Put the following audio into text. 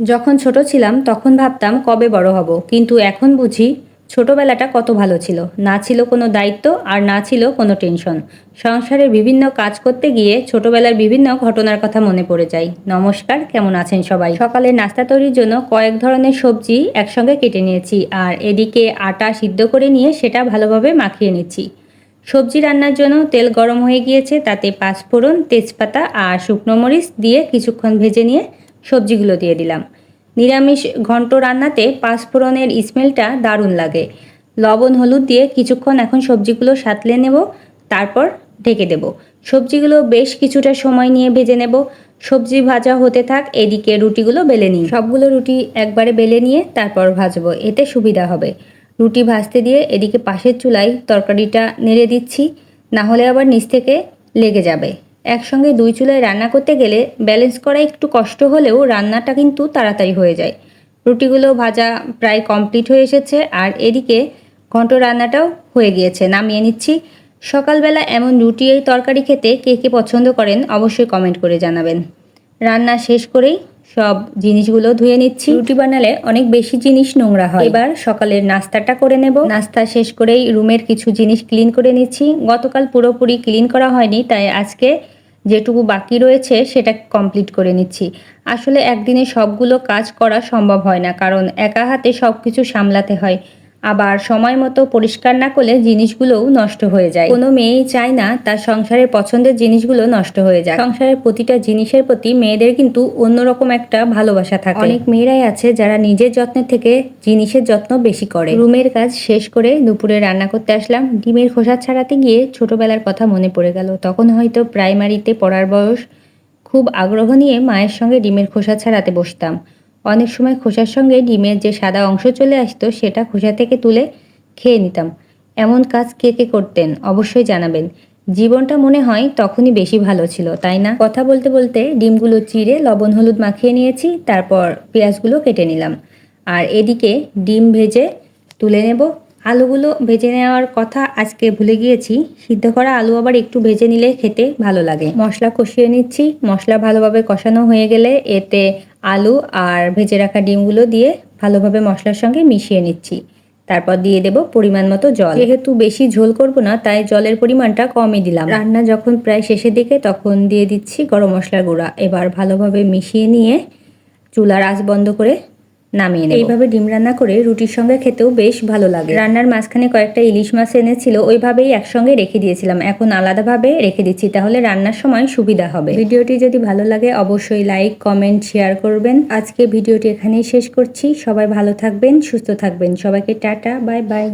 যখন ছোট ছিলাম, তখন ভাবতাম কবে বড় হব। কিন্তু এখন বুঝি ছোটবেলাটা কত ভালো ছিল। না ছিল কোনো দায়িত্ব আর না ছিল কোনো টেনশন। সংসারের বিভিন্ন কাজ করতে গিয়ে ছোটবেলার বিভিন্ন ঘটনার কথা মনে পড়ে যায়। নমস্কার, কেমন আছেন সবাই? সকালে নাস্তা তৈরির জন্য কয়েক ধরনের সবজি একসঙ্গে কেটে নিয়েছি আর এদিকে আটা সিদ্ধ করে নিয়ে সেটা ভালোভাবে মাখিয়ে নিচ্ছি। সবজি রান্নার জন্য তেল গরম হয়ে গিয়েছে, তাতে পাঁচফোড়ন, তেজপাতা আর শুকনো মরিচ দিয়ে কিছুক্ষণ ভেজে নিয়ে সবজিগুলো দিয়ে দিলাম। নিরামিষ ঘন্ট রান্নাতে পাঁচফোড়নের স্মেলটা দারুণ লাগে। লবণ, হলুদ দিয়ে কিছুক্ষণ এখন সবজিগুলো সাতলে নেব, তারপর ঢেকে দেব। সবজিগুলো বেশ কিছুটা সময় নিয়ে ভেজে নেব। সবজি ভাজা হতে থাক, এদিকে রুটিগুলো বেলে নিই। সবগুলো রুটি একবারে বেলে নিয়ে তারপর ভাজবো, এতে সুবিধা হবে। রুটি ভাজতে দিয়ে এদিকে পাশের চুলায় তরকারিটা নেড়ে দিচ্ছি, না হলে আবার নিচ থেকে লেগে যাবে। একসঙ্গে দুই চুলায় রান্না করতে গেলে ব্যালেন্স করা একটু কষ্ট হলেও রান্নাটা কিন্তু তাড়াতাড়ি হয়ে যায়। রুটিগুলো ভাজা প্রায় কমপ্লিট হয়ে এসেছে আর এদিকে ঘন্ট রান্নাটাও হয়ে গিয়েছে। নামিয়ে নিচ্ছি। সকালবেলা এমন রুটি এই তরকারি খেতে কে কে পছন্দ করেন অবশ্যই কমেন্ট করে জানাবেন। রান্না শেষ করেই সব জিনিসগুলো ধুয়ে নিচ্ছি। রুটি বানালে অনেক বেশি জিনিস নোংরা হয়। এবার সকালের নাস্তাটা করে নেব। নাস্তা শেষ করেই রুমের কিছু জিনিস ক্লিন করে নিচ্ছি। গতকাল পুরোপুরি ক্লিন করা হয়নি, তাই আজকে যেটুকু বাকি রয়েছে সেটা কমপ্লিট করে নিচ্ছি। আসলে একদিনে সবগুলো কাজ করা সম্ভব হয় না, কারণ একা হাতে সব কিছু সামলাতে হয়। আবার সময় মতো পরিষ্কার না করলে জিনিসগুলোও নষ্ট হয়ে যায়। কোনো মেয়েই চায় না তার সংসারের পছন্দের জিনিসগুলো নষ্ট হয়ে যায়। সংসারের প্রতিটা জিনিসের প্রতি মেয়েদের কিন্তু অন্যরকম একটা ভালোবাসা থাকে। অনেক মেয়েরাই আছে যারা নিজের যত্নের থেকে জিনিসের যত্ন বেশি করে। রুমের কাজ শেষ করে দুপুরে রান্না করতে আসলাম। ডিমের খোসা ছাড়াতে গিয়ে ছোটবেলার কথা মনে পড়ে গেল। তখন হয়তো প্রাইমারিতে পড়ার বয়স। খুব আগ্রহ নিয়ে মায়ের সঙ্গে ডিমের খোসা ছাড়াতে বসতাম। অনেক সময় খোসার সঙ্গে ডিমের যে সাদা অংশ চলে আসতো, সেটা খোসা থেকে তুলে খেয়ে নিতাম। এমন কাজ কে কে করতেন, অবশ্যই জানাবেন। জীবনটা মনে হয় তখনই বেশি ভালো ছিল, তাই না? কথা বলতে বলতে ডিমগুলো চিড়ে লবণ হলুদ মাখিয়ে নিয়েছি, তারপর পেঁয়াজগুলো কেটে নিলাম। আর এদিকে ডিম ভেজে তুলে নেব। আলুগুলো ভেজে নেওয়ার কথা আজকে ভুলে গিয়েছি। সিদ্ধ করা আলু আবার একটু ভেজে নিলে খেতে ভালো লাগে। মশলা কষিয়ে নিচ্ছি। মশলা ভালোভাবে কষানো হয়ে গেলে এতে আলু আর ভেজে রাখা ডিমগুলো দিয়ে ভালোভাবে মশলার সঙ্গে মিশিয়ে নিচ্ছি। তারপর দিয়ে দেব পরিমাণ মতো জল। যেহেতু বেশি ঝোল করব না, তাই জলের পরিমাণটা কমই দিলাম। রান্না যখন প্রায় শেষের দিকে, তখন দিয়ে দিচ্ছি গরম মশলার গুঁড়া। এবার ভালোভাবে মিশিয়ে নিয়ে চুলার আঁচ বন্ধ করে নামিয়ে নেব। এইভাবে ডিম রান্না করে রুটির সঙ্গে খেতেও বেশ ভালো লাগে। রান্নার মাঝখানে কয়েকটা ইলিশ মাছ এনেছিল ওইভাবেই একসঙ্গে রেখে দিয়েছিলাম। এখন আলাদাভাবে রেখে দিচ্ছি তাহলে রান্নার সময় সুবিধা হবে। ভিডিওটি যদি ভালো লাগে অবশ্যই লাইক কমেন্ট শেয়ার করবেন। আজকে ভিডিওটি এখানেই শেষ করছি। সবাই ভালো থাকবেন সুস্থ থাকবেন। সবাইকে টাটা বাই বাই।